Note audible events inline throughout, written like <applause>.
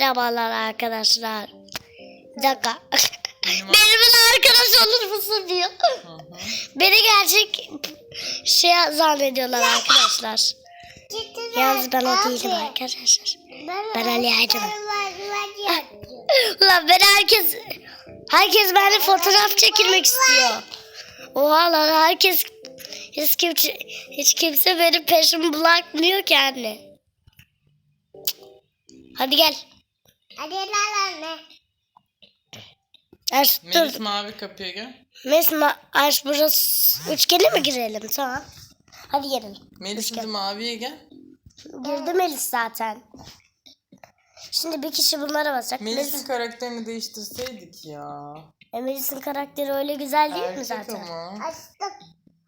Merhabalar arkadaşlar. Bir dakika. Benim- <laughs> Benimle arkadaş olur musun diyor. Hı hı. Beni gerçek şey zannediyorlar arkadaşlar. Yalnız ben o değilim arkadaşlar. Ben Ali Aydın'ım. <laughs> Ulan ben herkes herkes benimle fotoğraf çekilmek istiyor. Oha lan herkes hiç kimse, hiç kimse benim peşimi bırakmıyor ki anne. Hadi gel. Hadi lan anne. Aç Melis dur. mavi kapıya gel. Mesela aç burası üçgene mi girelim tamam. Hadi gelin. Melis Üçgen. şimdi maviye gel. Girdi Melis zaten. Şimdi bir kişi bunlara basacak. Melis'in Melis, karakterini değiştirseydik ya. e, Melis'in karakteri öyle güzel değil mi Erkek zaten? ama. Açtım.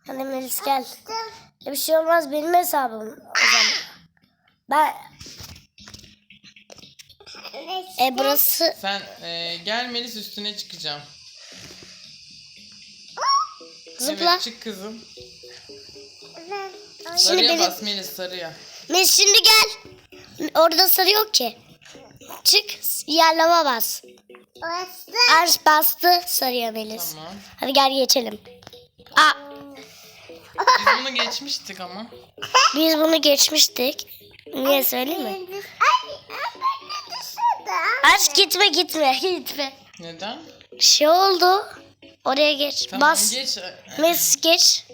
Hadi Melis gel. Açtım. E, bir şey olmaz benim hesabım o zaman. Ben e burası Sen e, gel Melis üstüne çıkacağım. zıpla. Evet çık kızım. Şimdi Sarıya benim bas Melis sarıya. Melis şimdi gel. Orada sarı yok ki. Çık yerlama bas. Açtım. Arş bastı sarıya Melis. Tamam. Hadi gel geçelim. Aa, Biz bunu geçmiştik ama. biz bunu geçmiştik. Niye söyleyeyim mi? Aç gitme gitme <laughs> gitme. Neden? Şey oldu. Oraya geç. Tamam Bas. geç. Melis geç.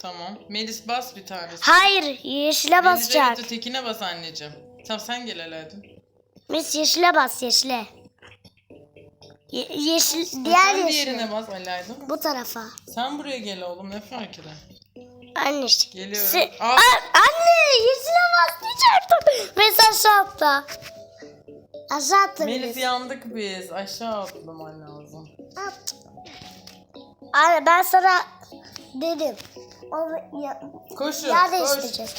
Tamam. Melis bas bir tanesi. Hayır yeşile Melis basacak. evet tekine bas anneciğim. Tamam sen gel Aladdin. Melis yeşile bas yeşile. Ye- yeşil diğer Diğer yeşil. diğerine bas Aladdin. Bu tarafa. Sen buraya gel oğlum ne fark eder? Anne. Geliyorum. Se- Aa. Anne yeşile bas diyecektim. Melis aşağı atla. Aşağı Melis Melis. yandık biz. Aşağı atlaman lazım. Anne ben sana dedim. Onu ya, Koşun. yer koş. değiştireceğiz.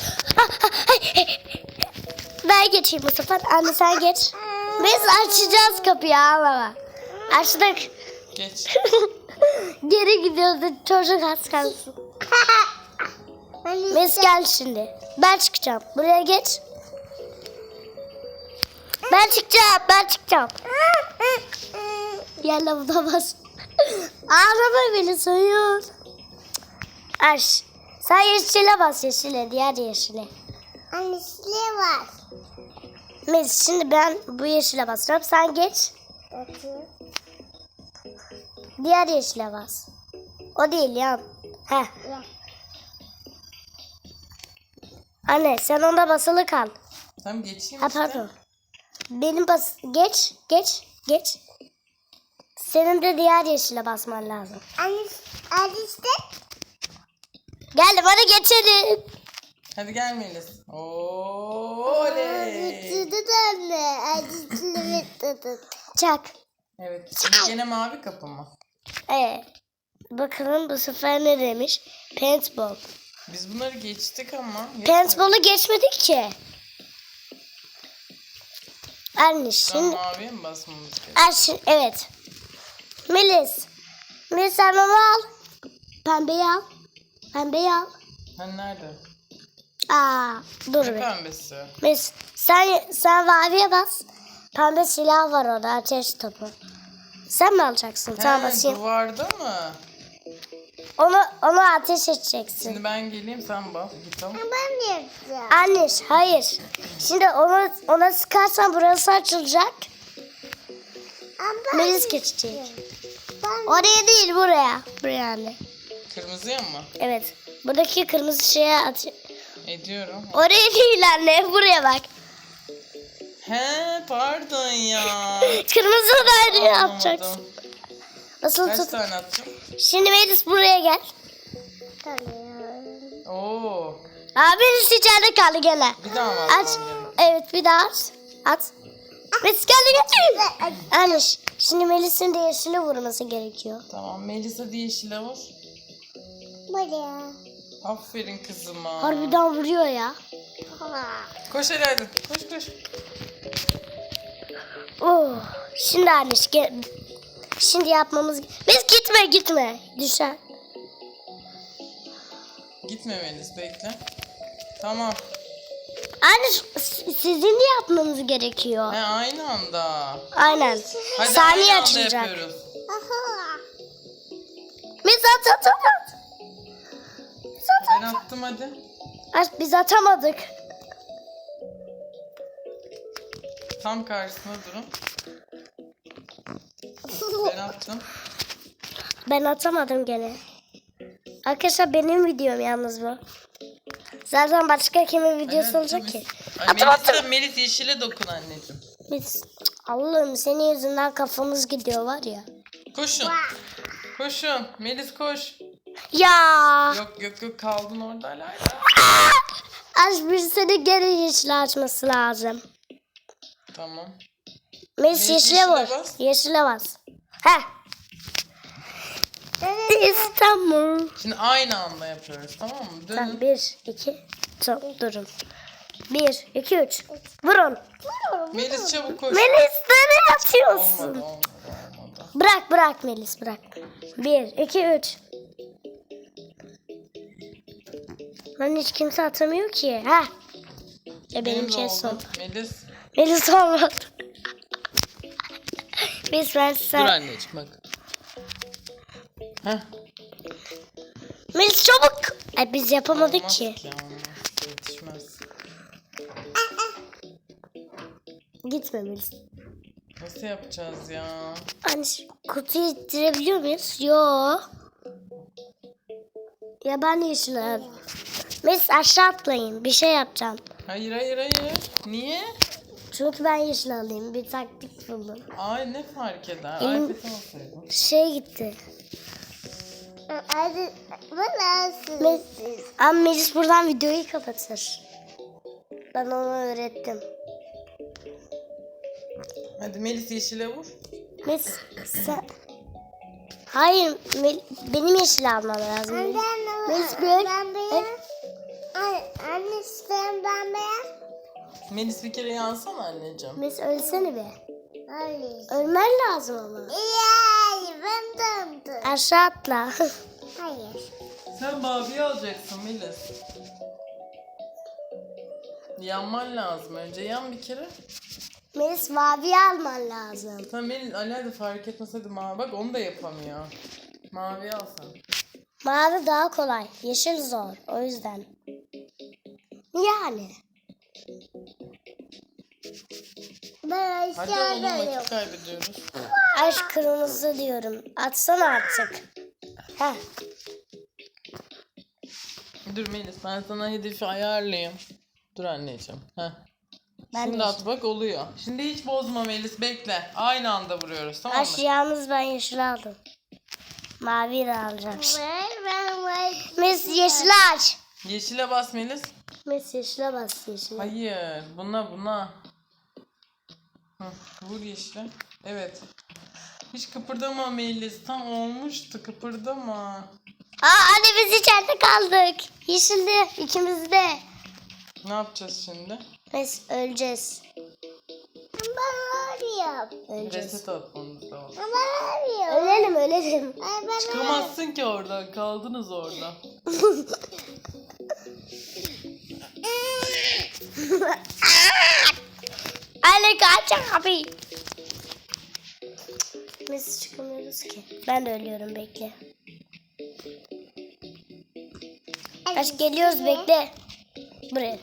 ben geçeyim bu sefer. Anne sen geç. Biz açacağız kapıyı ağlama. Açtık. Geç. <laughs> Geri gidiyordu çocuk az kalsın. <laughs> Mes gel şimdi. Ben çıkacağım. Buraya geç. Ben çıkacağım. Ben çıkacağım. Gel lavada bas. Ağlama beni soyun. Aş. Sen yeşile bas yeşile. Diğer yeşile. Annesine var. Mes şimdi ben bu yeşile basacağım. Sen geç. Açayım. Diğer yeşile bas. O değil ya. Heh. Ya. Anne sen onda basılı kal. Tamam geçeyim Ha işte. pardon. Benim bas geç geç geç. Senin de diğer yeşile basman lazım. Anne, annesi Gel bana geçelim. Hadi gel Melis. Oley. De anne. Bitirdi. Çak. Evet. Şimdi gene mavi kapı mı? Ee, bakalım bu sefer ne demiş? Paintball. Biz bunları geçtik ama. Paintball'u geçmedik ki. Anne şimdi... maviye mi basmamız gerekiyor? Evet. Melis. Melis sen onu al. Pembeyi al. Pembeyi al. Sen nerede? Aa, dur Ne be. pembesi? Mes sen sen maviye bas. Pembe silah var orada ateş topu. Sen mi alacaksın? Tamam He, basayım. Duvarda mı? Onu onu ateş edeceksin. Şimdi ben geleyim sen bas. Git tamam. Ben de yapacağım. Anne hayır. Şimdi onu ona sıkarsan burası açılacak. Ama Melis geçecek. Ben Oraya değil buraya. Buraya anne. Kırmızıya mı? Evet. Buradaki kırmızı şeye at. Ediyorum. Oraya değil anne. Buraya bak. He pardon ya. <laughs> Kırmızı atacaksın? Anlamadım. Nasıl Kaç tut? tane atacağım? Şimdi Melis buraya gel. Oo. Aa Melis içeride kaldı gene. Bir daha mı Aç. atmam? Evet bir daha at. At. Melis geldi geldi. Anne ş- şimdi Melis'in de yeşili vurması gerekiyor. Tamam Melisa diye yeşile vur. Buraya. Aferin kızıma. Harbiden vuruyor ya. Koş Aladdin. Koş koş. Oh. Şimdi anne gel. Şimdi yapmamız... Biz gitme gitme. Düşer. Gitme Melis bekle. Tamam. Anne s- sizin de yapmanız gerekiyor. He aynı anda. Aynen. Hadi Saniye aynı anda açılacak. yapıyoruz. Biz at at at at. Biz at, Ben attım hadi. at. Biz atamadık. Tam karşısına durun. Ben attım. Ben atamadım gene. Arkadaşlar benim videom yalnız bu. Zaten başka kimin videosu Evet, olacak Melis- ki? Ay, Atım, Melis, Melis yeşile dokun anneciğim. Biz Allah'ım senin yüzünden kafamız gidiyor var ya. Koşun. Koşun. Melis koş. Ya. Yok yok yok kaldın orada hala. Az bir seni geri yeşil açması lazım. Tamam. Melis Melis yeşile yeşile bas. Yeşile bas. Heh. İstanbul. Şimdi aynı anda yapıyoruz tamam mı? Dönün. Tamam bir, iki, tamam durun. Bir, iki, üç. Vurun. Melis çabuk koş. Melis nereye atıyorsun? Olmadı olmadı olmadı. Bırak bırak Melis bırak. Bir, iki, üç. Lan hiç kimse atamıyor ki. Ha. E benim şey oldu. son. Melis. Melis olmadı. Biz ben Dur sen. anneciğim bak. Heh. Melis çabuk. Ay biz yapamadık Olmaz ki. olmaz. Yetişmez. Gitme Melis. Nasıl yapacağız ya? Hani şu kutuyu ittirebiliyor muyuz? Yo. Ya ben yeşil. Melis aşağı atlayın. Bir şey yapacağım. Hayır hayır hayır. Niye? Çünkü ben yeşil alayım. Bir taktik buldum. Ay ne fark eder? Elim- alsaydın. Şey gitti. Hadi. Bu ama Melis buradan videoyu kapatır. Ben onu öğrettim. Hadi Melis yeşile vur. Melis sen... Hayır Mel- benim yeşil almam lazım. Melis. Ben, Melis gör. ben beyaz. Ay, anne sen ben beyaz. Melis bir kere yansana anneciğim. Melis ölsene be. Öyle. Ölmen lazım ama. Yay ben döndüm. Aşağı atla. <laughs> Hayır. Sen maviyi alacaksın Melis. Yanman lazım önce. Yan bir kere. Melis mavi alman lazım. Sen Melis Ali hadi fark etmez hadi mavi. Bak onu da yapamıyor. Mavi al sen. Mavi daha kolay. Yeşil zor. O yüzden. Yani. Ben Hadi oğlum vakit kaybediyoruz. Aşk kırmızı diyorum. Atsana artık. Heh. Dur Melis ben sana hedefi ayarlayayım. Dur anneciğim. Heh. Ben Şimdi de at bak oluyor. Şimdi hiç bozma Melis bekle. Aynı anda vuruyoruz tamam mı? Aş yalnız ben yeşil aldım. Mavi de alacağım. Ben ben ben. Melis yeşil aç. Yeşile bas Melis. Melis yeşile bas yeşile. Hayır buna buna. Hı, vur yeşile. Evet. Hiç kıpırdama Melis. Tam olmuştu kıpırdama. Aa anne biz içeride kaldık. Yeşilde ikimiz de. Ne yapacağız şimdi? Melis öleceğiz. Ben arıyorum. Öleceğiz. Reset atmamız lazım. Ben arıyorum. Ölelim ölelim. Ay ben Çıkamazsın ki oradan. Kaldınız orada. <laughs> Anne kaç abi. Biz çıkamıyoruz ki. Ben de ölüyorum bekle. Aç geliyoruz bekle. Buraya.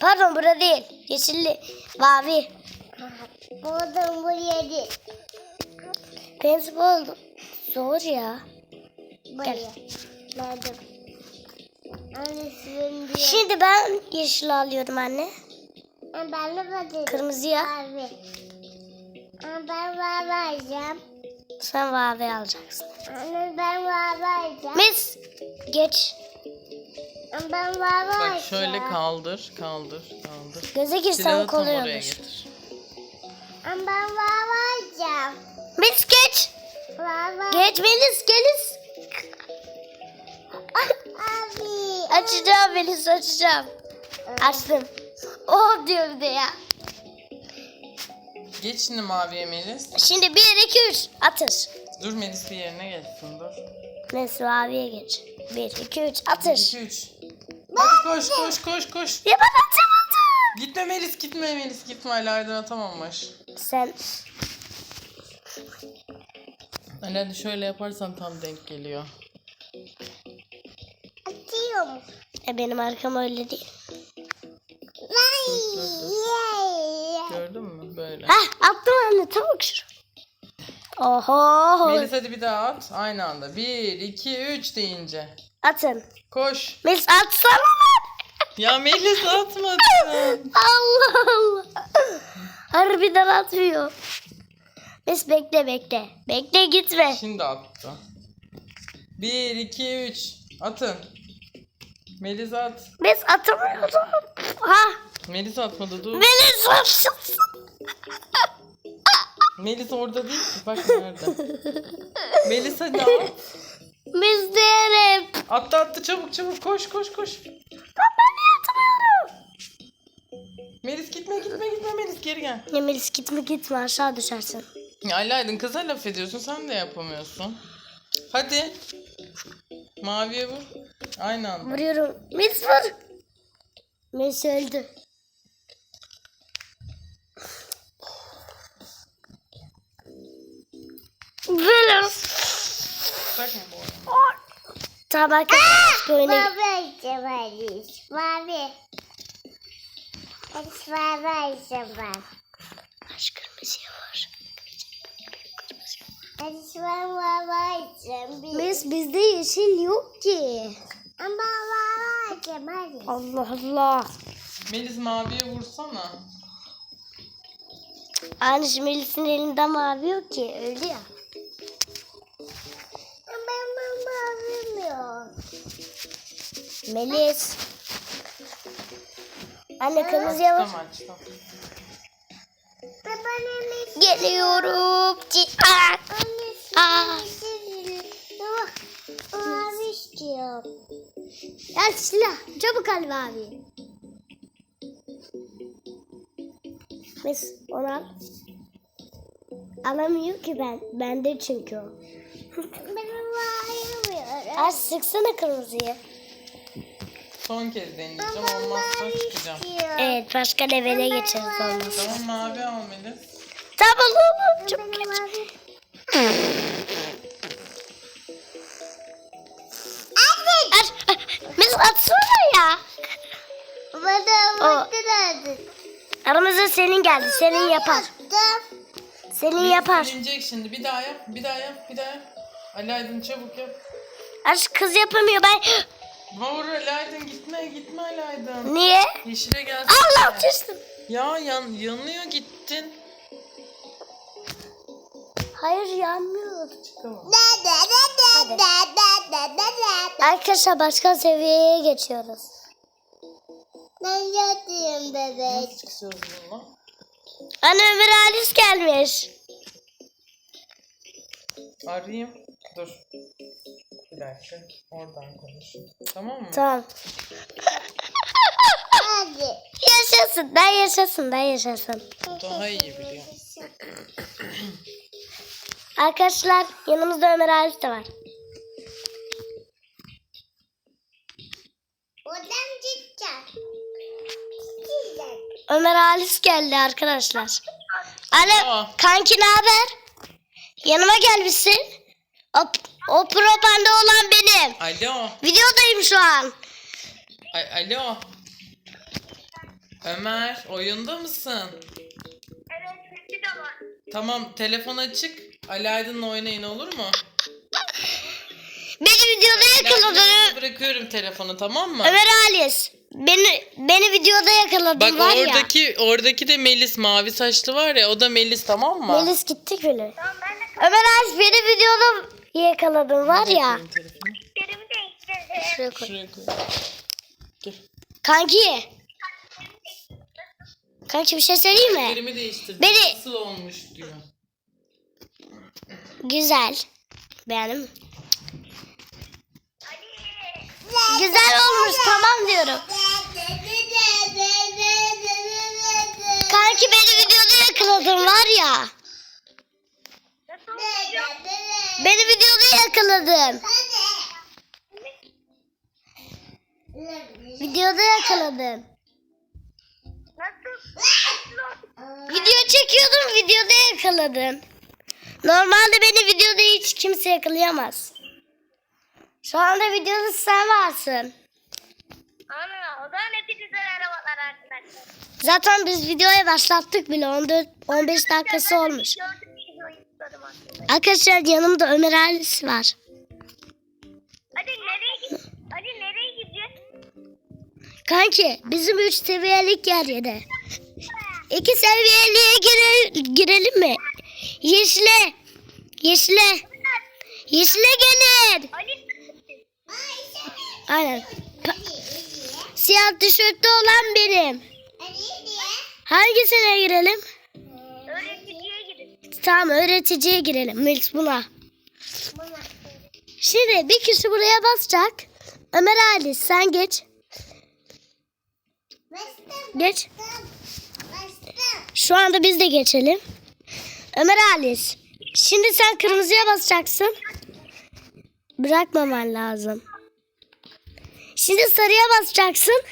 Pardon bura değil. Yeşilli. Mavi. Buradan buraya değil. Paintball zor ya. Buraya. Verdim. Şimdi ben yeşil alıyorum anne. Ben de. Kırmızıya. Mavi. Ama ben var vereceğim. Sen mavi alacaksın. Anne ben var vereceğim. Mis. Geç. Ama ben var vereceğim. Bak şöyle kaldır, kaldır, kaldır. Göze girsem kolay olur. ben var vereceğim. Mis geç. Var ver. Geç Melis Melis. Açacağım Melis açacağım. Açtım. Oh diyor bir de ya. Geç şimdi maviye Melis. Şimdi 1 2 3 atır. Dur Melis bir yerine geçsin dur. Melis maviye geç. 1 2 3 atır. 2 3. Hadi koş koş koş koş. Ya ben atamadım. Gitme Melis gitme Melis gitme Alaydan atamammış. Sen Ali hadi şöyle yaparsan tam denk geliyor. Atıyorum. e, benim arkam öyle değil. Gördün mü? Böyle. Hah attım anne çabuk şur. Oho. Melis hadi bir daha at. Aynı anda. 1, 2, 3 deyince. Atın. Koş. Melis atsana lan. Ya Melis atmadın. Allah Allah. Harbiden atmıyor. Melis bekle bekle. Bekle gitme. Şimdi attı. 1, 2, 3. Atın. Melis at. Melis atamıyorsun. Ha. Melis atmadı dur. Melis atsın. Melis orada değil ki. Bak nerede. Melis hadi at. Melis değerim. Attı attı çabuk çabuk koş koş koş. Ben niye atamıyorum? Melis gitme gitme gitme Melis geri gel. Ya Melis gitme gitme aşağı düşersin. Ya Ali Aydın kıza laf ediyorsun sen de yapamıyorsun. Hadi. Maviye vur. Aynı anda. Vuruyorum. Mis vur. Mis öldü. Velos. Takma bu arada. Tamam arkadaşlar. Babacım Mavi. Babacım var. Baş kırmızıya var. Babacım babacım. Mes bizde yeşil yok ki. Ama var Allah Allah. Melis maviye vursana. Anne Melis'in elinde mavi yok ki öyle ya. Ama ben mavim yok. Melis. Anne kırmızı yavaş. Tamam açtım. Baba Melis. Geliyorum. Anne Ah. Anne ah! Mavi istiyorum. Gel silah. Çabuk al abi. Mes onu al. Alamıyor ki ben. Bende çünkü o. <laughs> Ben mavi Az sıksana kırmızıyı. Son kez deneyeceğim olmazsa çıkacağım. Evet başka levele geçeriz olmaz. Tamam mavi al Melis. Tamam oğlum. Çabuk geç. <laughs> atsana ya. Bana O-. Aramızda senin geldi. Senin yapar. Senin yapar. Silinecek şimdi bir daha yap bir daha yap bir daha yap. Ali Aydın çabuk yap. Aç kız yapamıyor ben. Vur Ali Aydın gitme gitme Ali Aydın. Niye? Yeşile gelsin. Allah düştüm. Ya yan, yanıyor gittin. Hayır yanmıyor. Tamam. Hadi. Arkadaşlar başka seviyeye geçiyoruz. Ben yatayım bebek. Ana Ömer Halis gelmiş. Arayayım. Dur. Bir dakika. Oradan konuşayım. Tamam mı? Tamam. Hadi. Yaşasın. Ben yaşasın. Ben yaşasın. Daha iyi biliyorum. <clears throat> Arkadaşlar yanımızda Ömer Halis de var. Odam. Ömer Halis geldi arkadaşlar. Aa. kanki ne haber? Yanıma gelmişsin. O, o pro panda olan benim. Alo. Videodayım şu an. Ay, alo. Ömer oyunda mısın? Evet, sesi de var. Tamam telefon açık. Ali Aydın'la oynayın olur mu? Beni videoda Ben yakaladın. size bırakıyorum telefonu tamam mı? Ömer Halis. Beni beni videoda yakaladın Bak var ya. oradaki oradaki de Melis mavi saçlı var ya o da Melis tamam mı? Melis gittik bile. Ömer Halis beni videoda yakaladın var ya. Yerimi değiştirdim. Şuraya koy. Şuraya koy. Gel. Kanki. Kanki bir şey söyleyeyim mi? Yerimi değiştirdim. Beni- Nasıl olmuş diyor. Güzel. Beğendim. Güzel olmuş tamam diyorum. Kanki beni videoda yakaladın var ya. Beni videoda yakaladın. Videoda yakaladın. Video çekiyordum videoda yakaladın. Normalde beni videoda hiç kimse yakalayamaz. Şu anda videoda sen varsın. Ana o zaman hepinize merhabalar arkadaşlar. Zaten biz videoya başlattık bile 14 15 dakikası olmuş. Arkadaşlar yanımda Ömer Halis var. Hadi nereye gid? Hadi nereye gideceğiz? Kanki bizim 3 seviyelik yer yedi. 2 seviyeliğe gire, girelim mi? Yeşile. Yeşile. Yeşile gelin. Ali Aynen. Siyah tişörtlü olan benim. Hangisine girelim? gidin. Tamam öğreticiye girelim. Milks buna. Şimdi bir kişi buraya basacak. Ömer Ali sen geç. Geç. Şu anda biz de geçelim. Ömer Ali. Şimdi sen kırmızıya basacaksın. Bırakmaman lazım. Şimdi sarıya basacaksın.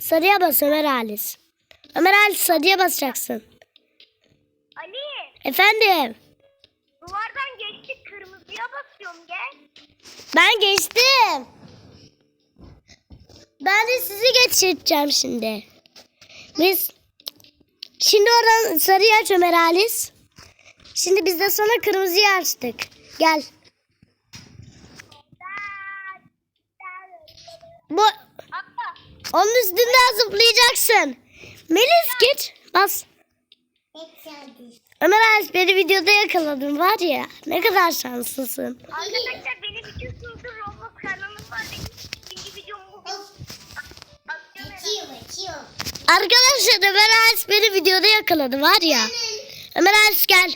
Sarıya bas Ömer Ali. Ömer Ali sarıya basacaksın. Ali Efendim. duvardan geçtik kırmızıya basıyorum gel. Ben geçtim. Ben de sizi geçireceğim şimdi. Biz şimdi oradan sarıyı aç Ömer Halis. Şimdi biz de sana kırmızıyı açtık. Gel. Bu onun üstünden zıplayacaksın. Melis geç. Bas. Ömer Halis beni videoda yakaladın var ya. Ne kadar şanslısın. arkadaşlar benim için sunduğu Roblox kanalım var. Arkadaşlar Ömer Halis beni videoda yakaladı var ya. Ömer Halis gel.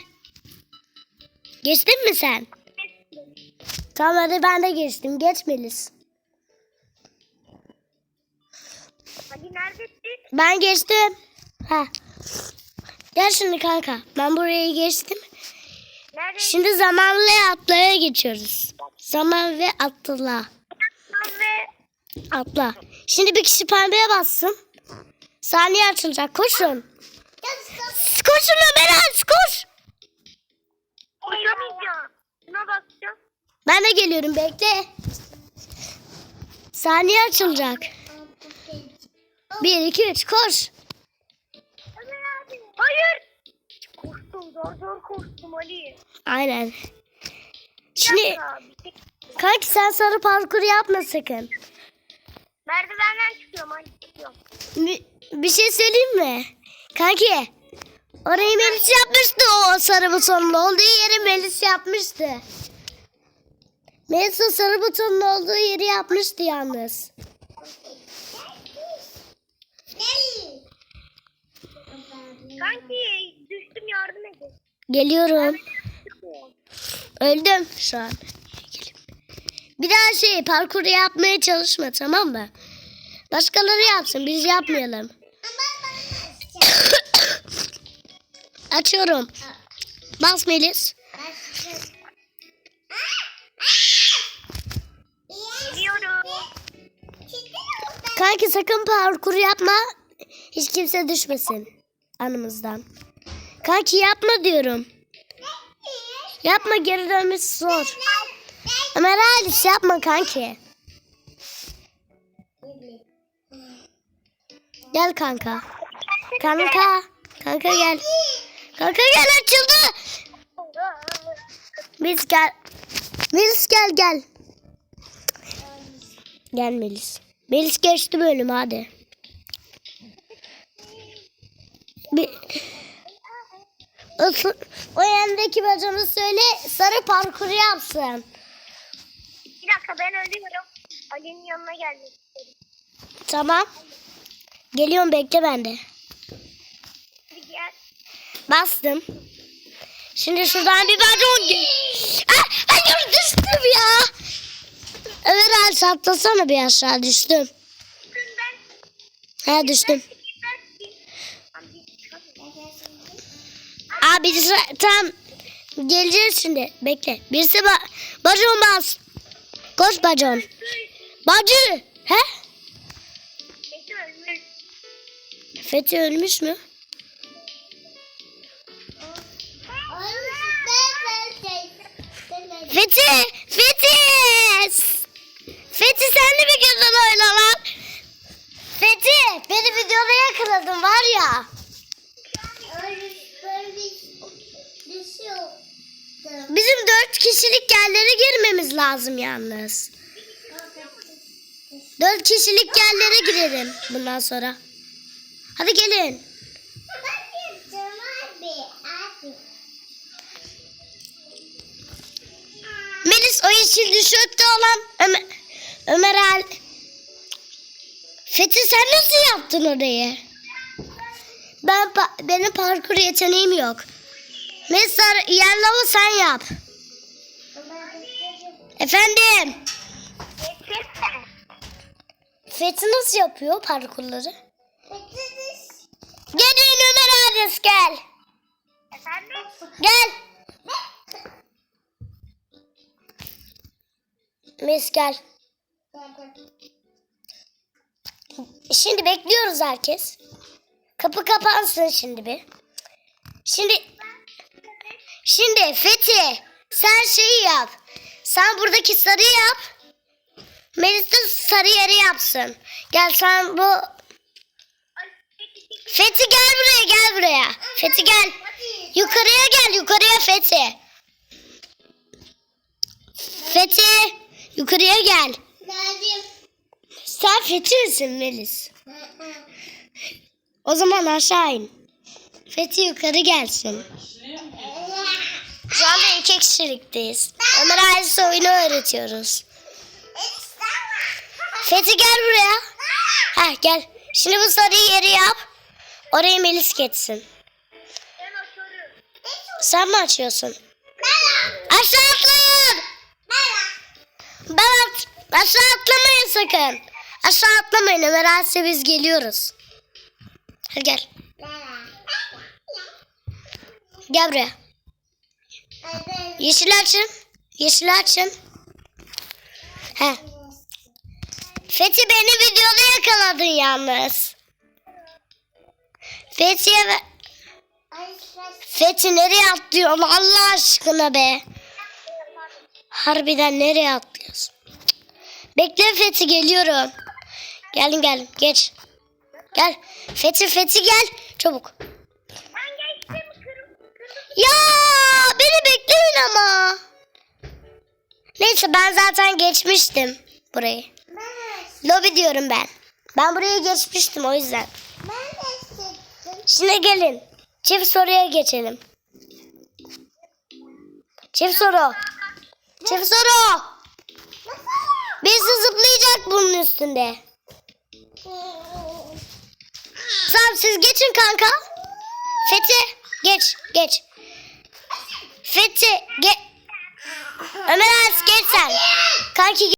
Geçtin mi sen? Tamam hadi ben de geçtim. Geç Melis. Ali neredesin? Ben geçtim. Ha. Gel şimdi kanka. Ben burayı geçtim. Nerede? Şimdi zamanlı atlaya geçiyoruz. Zaman ve atla. Ve Atla. Şimdi bir kişi pembeye bassın. Saniye açılacak. Koşun. Koşun Ömer Halis koş. koşamayacağım. Şuna basacağım. Ben de geliyorum bekle. Saniye açılacak. 1 2 3 koş. Hayır. Koştum zor zor koştum Ali. Aynen. Şimdi kanki sen sarı parkur yapma sakın. Merdivenden çıkıyorum Ali çıkıyorum. Bir, bir şey söyleyeyim mi? Kanki orayı Melis yapmıştı o sarı butonun olduğu yeri Melis yapmıştı. Melis o sarı butonun olduğu yeri yapmıştı yalnız. Kanki düştüm yardım edin. Geliyorum. Öldüm şu an. Bir daha şey parkur yapmaya çalışma tamam mı? Başkaları yapsın biz yapmayalım. <coughs> Açıyorum. Bas Melis. Kanki sakın parkur yapma. Hiç kimse düşmesin anımızdan. Kanki yapma diyorum. Yapma geri dönmesi zor. Ömer Halis yapma kanki. Gel kanka. Kanka. Kanka gel. Kanka gel açıldı. Melis gel. Melis gel gel. Gel Melis. Melis geçti bölüm hadi. Bir... O, o yandaki bacana söyle sarı parkuru yapsın. Bir dakika ben ölüyorum. Ali'nin yanına gelmek istedim. Tamam. Geliyorum bekle ben de. Bir gel. Bastım. Şimdi şuradan bir bacon gel. Ah, hayır düştüm ya. Ömer abi atlasana bir aşağı düştüm. Ha düştüm. Abi birisi- tam geleceğiz şimdi. Bekle. Birisi ba bacon bas. Koş bacon. Bacı. He? Fethi ölmüş mü? Fethi! Fethi! Fethi sen de bir güzel oyna lan. Fethi! Beni videoda yakaladın var ya. Bizim dört kişilik yerlere girmemiz lazım yalnız. Dört kişilik yerlere girelim bundan sonra. Hadi gelin. Melis o yeşil düşükte olan Ömer, Ömer Al. Fethi sen nasıl yaptın orayı? Ben benim parkur yeteneğim yok. Sar- yellow sen yap. Efendim. Fethi nasıl yapıyor parkurları? Gelin Adres gel. Efendim? Gel. Mis gel. Şimdi bekliyoruz herkes. Kapı kapansın şimdi bir. Şimdi şimdi Fethi sen şeyi yap. Sen buradaki sarı yap. Melis de sarı yeri yapsın. Gel sen bu Fethi gel buraya gel buraya. Fethi gel. Yukarıya gel yukarıya Fethi. Fethi yukarıya gel. Sen Fethi misin Melis? O zaman aşağı in. Fethi yukarı gelsin. Şu anda iki kişilikteyiz. Ömer ailesi oyunu öğretiyoruz. Fethi gel buraya. Ha gel. Şimdi bu sarıyı yeri yap. Oraya Melis geçsin. Ben. Sen mi açıyorsun? Aşağı atlayın. Ben at aşağı atlamayın sakın. Aşağı atlamayın Ömer Ailesi biz geliyoruz. Hadi gel. Gel buraya. Yeşil açın. Yeşil açın. He. Fethi beni videoda yakaladın yalnız. Fethi'ye ve... Fethi nereye atlıyorsun Allah aşkına be. Harbiden nereye atlıyorsun? Bekle Fethi geliyorum. Geldim geldim geç. Gel. Fethi Fethi gel. Çabuk. Ya beni bekleyin ama. Neyse ben zaten geçmiştim burayı. Lobi diyorum ben. Ben buraya geçmiştim o yüzden. Şimdi gelin. Çift soruya geçelim. Çift soru. Çift soru. Birisi zıplayacak bunun üstünde. Tamam siz geçin kanka. Fethi geç geç. Fethi ge Ömer Aras geç sen. Kanki